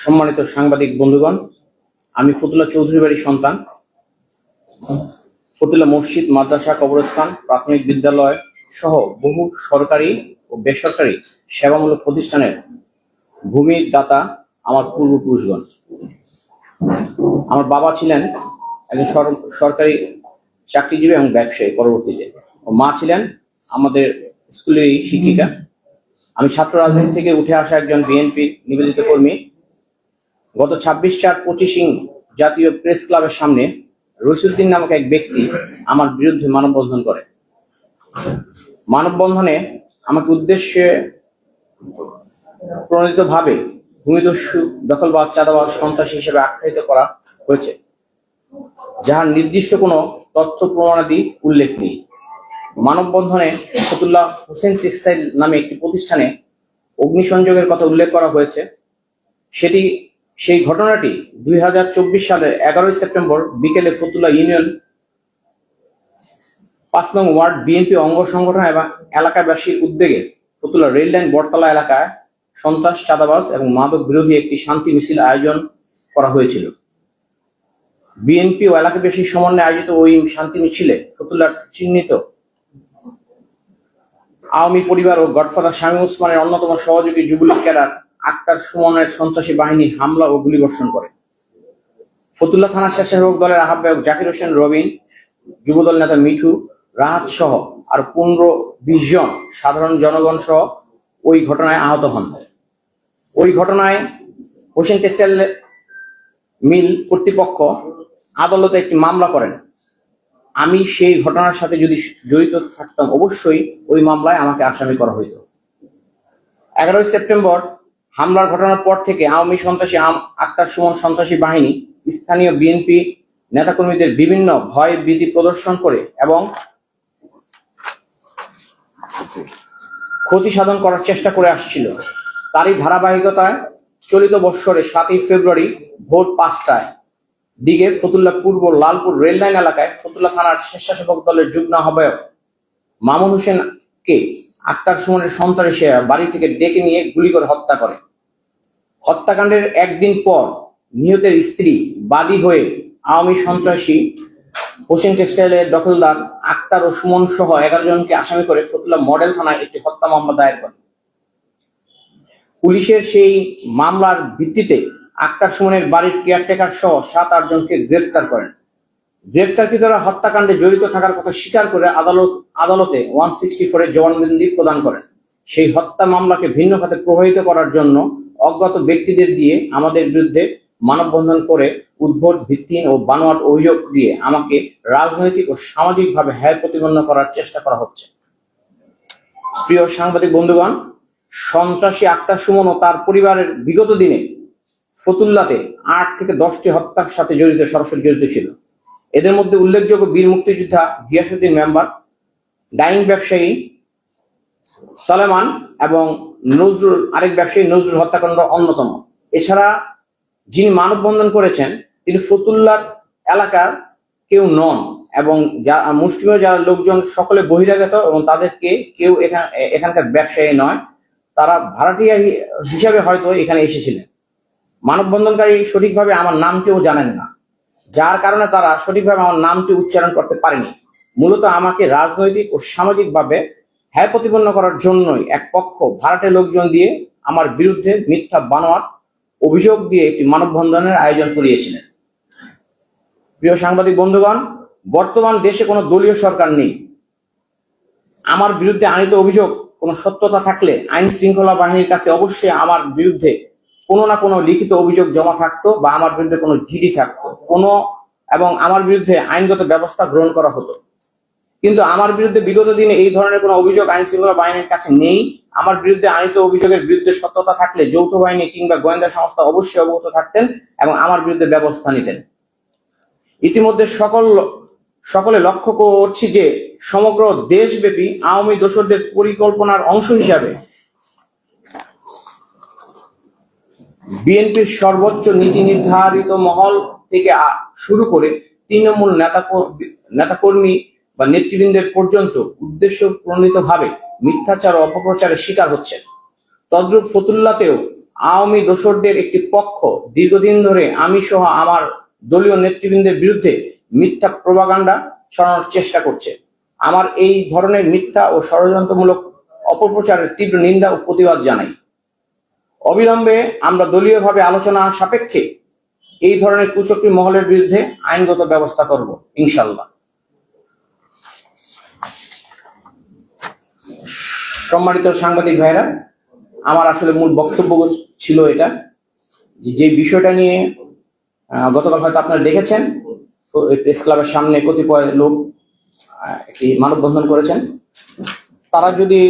সম্মানিত সাংবাদিক বন্ধুগণ, আমি ফতুল্লা চৌধুরী বাড়ির সন্তান। ফতুল্লা মসজিদ, মাদ্রাসা, কবরস্থান, প্রাথমিক বিদ্যালয় সহ বহু সরকারি ও বেসরকারি সেবামূলক প্রতিষ্ঠানের ভূমির দাতা আমার পূর্বপুরুষগণ। আমার বাবা ছিলেন একজন সর- সরকারি চাকরিজীবী এবং ব্যবসায়ী পরবর্তীতে। ও মা ছিলেন আমাদের স্কুলেরই শিক্ষিকা। আমি ছাত্র রাজনীতি থেকে উঠে আসা একজন বিএনপি নিবেদিত কর্মী। গত ছাব্বিশ চার পঁচিশিং জাতীয় প্রেস ক্লাবের সামনে রসিউদ্দিন নামক এক ব্যক্তি আমার বিরুদ্ধে মানববন্ধন করে। মানববন্ধনে আমাকে উদ্দেশ্যে প্রণীত ভাবে ভূমিদস্যু, দখলবাদ চাঁদাবাদ সন্ত্রাসী হিসেবে আখ্যায়িত করা হয়েছে, যাহার নির্দিষ্ট কোনো তথ্য, প্রমাণাদি উল্লেখ নেই। মানববন্ধনে ফতুল্লাহ হোসেন টেক্সটাইল নামে একটি প্রতিষ্ঠানে অগ্নিসংযোগের কথা উল্লেখ করা হয়েছে। সেটি সেই ঘটনাটি দুই হাজার চব্বিশ সালের এগারোই সেপ্টেম্বর বিকেলে ফতুল্লা ইউনিয়ন পাঁচ নং ওয়ার্ড বিএনপি অঙ্গ সংগঠন এবং এলাকাবাসীর উদ্যোগে ফতুল্লা রেল লাইন বটতলা এলাকায় সন্ত্রাস, চাঁদাবাজ এবং মাদক বিরোধী একটি শান্তি মিছিল আয়োজন করা হয়েছিল। বিএনপি ও এলাকাবাসীর সমন্বয়ে আয়োজিত ওই শান্তি মিছিলে ফতুল্লার চিহ্নিত আওয়ামী পরিবার ও গডফাদার শামীম ওসমানের অন্যতম সহযোগী যুবলীগ ক্যাডার আক্তার সুমনের সন্ত্রাসী বাহিনী হামলা ও গুলিবর্ষণ করে। ফতুল্লা থানা স্বেচ্ছাসেবক দলের আহ্বায়ক জাকির হোসেন রবিন, যুবদল নেতা মিঠু, রাহাত সহ আর পনেরো বিশ জন সাধারণ জনগণ সহ ওই ঘটনায় আহত হন। ওই ঘটনায় হোসেন টেক্সটাইল মিল কর্তৃপক্ষ আদালতে একটি মামলা করেন। আমি সেই ঘটনার সাথে যদি জড়িত থাকতাম, অবশ্যই ওই মামলায় আমাকে আসামি করা হইত। এগারোই সেপ্টেম্বর হামলার ঘটনার পর থেকে আওয়ামী সন্ত্রাসী আক্তার সুমন সন্ত্রাসী বাহিনী, স্থানীয় বিএনপি নেতাকর্মীদের বিভিন্ন ভয় ভীতি প্রদর্শন করে এবং ক্ষতি সাধন করার চেষ্টা করে আসছিল। তারই ধারাবাহিকতায় চলিত বৎসরে সাতই ফেব্রুয়ারি ভোর পাঁচটায় দিকে ফতুল্লা পূর্ব লালপুর রেল লাইন এলাকায় ফতুল্লা থানার স্বেচ্ছাসেবক দলের যুগ্ম আহ্বায়ক মামুন হোসেনকে আক্তার সুমনের সন্ত্রাসীরা বাড়ি থেকে ডেকে নিয়ে গুলি করে হত্যা করে। হত্যাকাণ্ডের একদিন পর নিহতের স্ত্রী বাদী হয়ে আওয়ামী সন্ত্রাসী হোসেন টেক্সটাইলের দখলদার আক্তার ও সুমন সহ এগারো জনকে আসামি করে ফতুল্লা মডেল থানায় একটি হত্যা মামলা দায়ের করে। পুলিশের সেই মামলার ভিত্তিতে আক্তার সুমনের বাড়ির কেয়ারটেকার সহ সাত আট জনকে গ্রেফতার করেন। গ্রেফতারকৃতরা হত্যাকাণ্ডে জড়িত থাকার কথা স্বীকার করে আদালত আদালতে ওয়ান সিক্সটি ফোরের জবানবন্দি প্রদান করেন। সেই হত্যা মামলাকে ভিন্ন খাতে প্রভাবিত করার জন্য অজ্ঞাত ব্যক্তিদের দিয়ে আমাদের বিরুদ্ধে মানববন্ধন করে উদ্ভট ভিত্তিহীন ও বানোয়াট অভিযোগ দিয়ে আমাকে রাজনৈতিক ও সামাজিকভাবে হ্যায় প্রতিপন্ন করার চেষ্টা করা হচ্ছে। প্রিয় সাংবাদিক বন্ধুগণ, সন্ত্রাসী আক্তার সুমন ও তার পরিবারের বিগত দিনে ফতুল্লাতে আট থেকে দশটি হত্যার সাথে জড়িত সরাসরি জড়িত ছিল। এদের মধ্যে উল্লেখযোগ্য বীর মুক্তিযোদ্ধা গিয়াসুদ্দিন মেম্বার, ডাইং ব্যবসায়ী সালেমান এবং নজরুল, আরেক ব্যবসায়ী নজরুল হত্যাকাণ্ড অন্যতম। এছাড়া যিনি মানববন্ধন করেছেন, তিনি ফতুল্লার এলাকার কেউ নন এবং যা মুসলিমীয় যারা লোকজন সকলে বহিরাগত এবং তাদেরকে কেউ এখান, এখানকার ব্যবসায়ী নয়, তারা ভাড়াটিয়া হিসাবে হয়তো এখানে এসেছিলেন। মানববন্ধনকারী সঠিকভাবে আমার নাম কেউ জানেন না। যার কারণে তারা সঠিকভাবে আমার নামটি উচ্চারণ করতে পারেনি। মূলত আমাকে রাজনৈতিক ও সামাজিকভাবে হ্যায় প্রতিপন্ন করার জন্যই এক পক্ষ ভাড়াটে লোকজন দিয়ে আমার বিরুদ্ধে মিথ্যা বানোয়াট, অভিযোগ দিয়ে একটি মানববন্ধনের আয়োজন করিয়েছিলেন। প্রিয় সাংবাদিক বন্ধুগণ, বর্তমান দেশে কোনো দলীয় সরকার নেই। আমার বিরুদ্ধে আনিত অভিযোগ, কোনো সত্যতা থাকলে আইন শৃঙ্খলা বাহিনীর কাছে অবশ্যই আমার বিরুদ্ধে কোনো না কোনো লিখিত অভিযোগ জমা থাকতো বা আমার বিরুদ্ধে কোনো জিডি থাকতো। কোনো এবং আমার বিরুদ্ধে আইনগত ব্যবস্থা গ্রহণ করা হতো। কিন্তু আমার বিরুদ্ধে বিগত দিনে এই ধরনের কোনো অভিযোগ আইন শৃঙ্খলা বাহিনীর কাছে নেই। আমার বিরুদ্ধে আনিত অভিযোগের বিরুদ্ধে সত্যতা থাকলে যৌথ বাহিনী কিংবা গোয়েন্দা সংস্থা অবশ্যই অবগত থাকতেন এবং আমার বিরুদ্ধে ব্যবস্থা নিতেন। ইতিমধ্যে সকল সকলে লক্ষ্য করছি যে সমগ্র দেশব্যাপী আওয়ামী দোসরদের পরিকল্পনার অংশ হিসাবে বিএনপির সর্বোচ্চ নীতি নির্ধারিত মহল থেকে শুরু করে তৃণমূল নেতা নেতাকর্মী বা নেতৃবৃন্দের পর্যন্ত উদ্দেশ্য প্রণীতভাবে মিথ্যাচার ও অপপ্রচারের শিকার হচ্ছে তদ্রুপ ফতুল্লাতেও আওয়ামী দোসরদের একটি পক্ষ দীর্ঘদিন ধরে আমি সহ আমার দলীয় নেতৃবৃন্দের বিরুদ্ধে মিথ্যা প্রভাগান্ডা ছড়ানোর চেষ্টা করছে। আমার এই ধরনের মিথ্যা ও ষড়যন্ত্রমূলক অপপ্রচারের তীব্র নিন্দা ও প্রতিবাদ জানাই। অবিলম্বে আমরা দলীয়ভাবে আলোচনা সাপেক্ষে এই ধরনের কুচক্রী মহলের বিরুদ্ধে আইনগত ব্যবস্থা করব ইনশাল্লাহ সম্মানিত সাংবাদিক ভাইরা, আমার আসলে মূল বক্তব্য ছিল এটা, যে বিষয়টা নিয়ে গতকাল হয়তো আপনারা দেখেছেন প্রেস ক্লাবের সামনে কতিপয় লোক একটি মানববন্ধন করেছেন। তারা যদি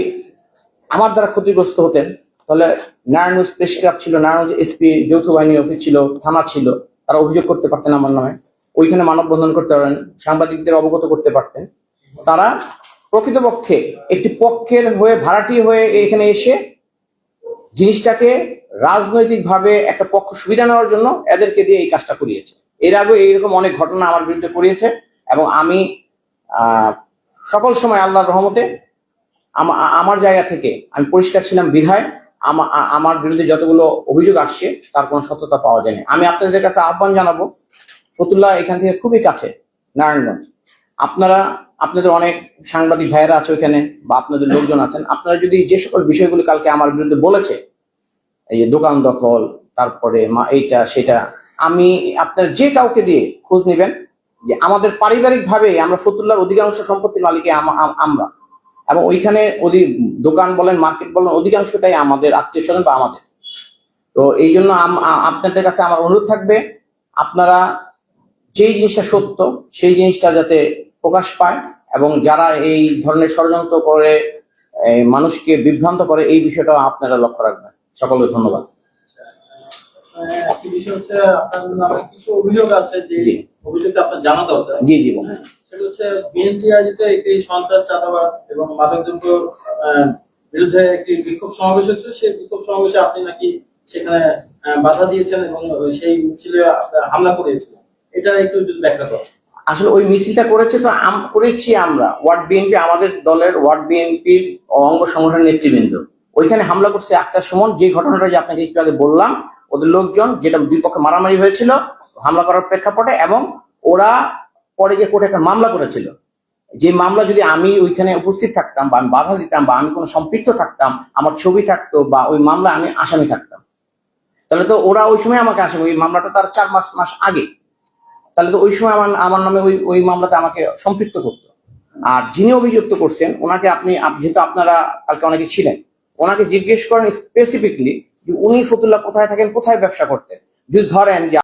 আমার দ্বারা ক্ষতিগ্রস্ত হতেন তাহলে নারায়ণগঞ্জ প্রেস ক্লাব ছিল, নারায়ণগঞ্জ এসপি যৌথ বাহিনী অফিস ছিল, থানা ছিল, তারা অভিযোগ করতে পারতেন আমার নামে। ওইখানে মানববন্ধন করতে পারেন, সাংবাদিকদের অবগত করতে পারতেন। তারা প্রকৃতপক্ষে একটি পক্ষের হয়ে ভাড়াটি হয়ে এখানে এসে জিনিসটাকে রাজনৈতিকভাবে একটা পক্ষ সুবিধা নেওয়ার জন্য এদেরকে দিয়ে এই কাজটা করিয়েছে। এর আগে এইরকম অনেক ঘটনা আমার বিরুদ্ধে করিয়েছে এবং আমি সকল সময় আল্লাহর রহমতে আমার জায়গা থেকে আমি পরিষ্কার ছিলাম বিধায়। আমার বিরুদ্ধে যতগুলো অভিযোগ আসছে, তার কোনো সত্যতা পাওয়া যায়নি। আমি আপনাদের কাছে আহ্বান জানাব, ফতুল্লাহ এখান থেকে খুবই কাছে, নারায়ণগঞ্জ। আপনারা, আপনাদের অনেক সাংবাদিক ভাইয়েরা আছে ওইখানে, বা আপনাদের লোকজন আছেন, আপনারা যদি যে সকল বিষয়গুলি কালকে আমার বিরুদ্ধে বলেছে, এই যে দোকান দখল, তারপরে মা, এইটা, সেটা, আমি আপনার যে কাউকে দিয়ে খোঁজ নেবেন, যে আমাদের পারিবারিক ভাবে আমরা ফতুল্লার অধিকাংশ সম্পত্তির মালিকে আম- আম- আমরা। এবং ওইখানে ওদি দোকান বলেন, মার্কেট বলেন, অধিকাংশটাই আমাদের আত্মীয় স্বজন বা আমাদের। তো এই জন্য আপনাদের কাছে আমার অনুরোধ থাকবে, আপনারা যেই জিনিসটা সত্য, সেই জিনিসটা যাতে প্রকাশ পায় এবং যারা এই ধরনের ষড়যন্ত্র করে মানুষকে বিভ্রান্ত করে, এই বিষয়টা আপনারা লক্ষ্য রাখবেন। সকলকে ধন্যবাদ। একটি বিষয় হচ্ছে আপনার নামে কিছু অভিযোগ আছে যে জি। আপনার জানা দরকার। জি জি সেটা হচ্ছে বিএনপি আয়োজিত একটি সন্ত্রাস চাঁদাবাদ এবং মাদকদ্রব্য বিরুদ্ধে একটি বিক্ষোভ সমাবেশ হচ্ছে। সেই বিক্ষোভ সমাবেশে আপনি নাকি সেখানে বাধা দিয়েছেন এবং সেই মিছিলে হামলা এটা একটু যদি ব্যাখ্যা করেন। আসলে ওই মিছিলটা করেছে তো করেছি আমরা। ওয়ার্ড বিএনপি আমাদের দলের ওয়ার্ড বিএনপির অঙ্গ সংগঠনের নেতৃবৃন্দ। ওইখানে হামলা করছে আক্তার সুমন। যে ঘটনাটা যে আপনাকে একটু আগে বললাম ওদের লোকজন, যেটা দুই পক্ষে মারামারি হয়েছিল, হামলা করার প্রেক্ষাপটে, এবং ওরা পরে গিয়ে কোর্টে একটা মামলা করেছিল। যে মামলা যদি আমি ওইখানে উপস্থিত থাকতাম, বা আমি বাধা দিতাম, বা আমি কোনো সম্পৃক্ত থাকতাম, আমার ছবি থাকতো, বা ওই মামলা আমি আসামি থাকতাম। তাহলে তো ওরা ওই সময় আমাকে আসামি, ওই মামলাটা তার চার মাস মাস আগে। তাহলে তো ওই সময় আমার আমার নামে ওই ওই মামলাতে আমাকে সম্পৃক্ত করতো। আর যিনি অভিযুক্ত করছেন, ওনাকে আপনি যেহেতু আপনারা কালকে অনেকে ছিলেন, ওনাকে জিজ্ঞেস করেন স্পেসিফিকলি উনি ফতুল্লাহ কোথায় থাকেন কোথায় ব্যবসা করতেন? যদি ধরেন যে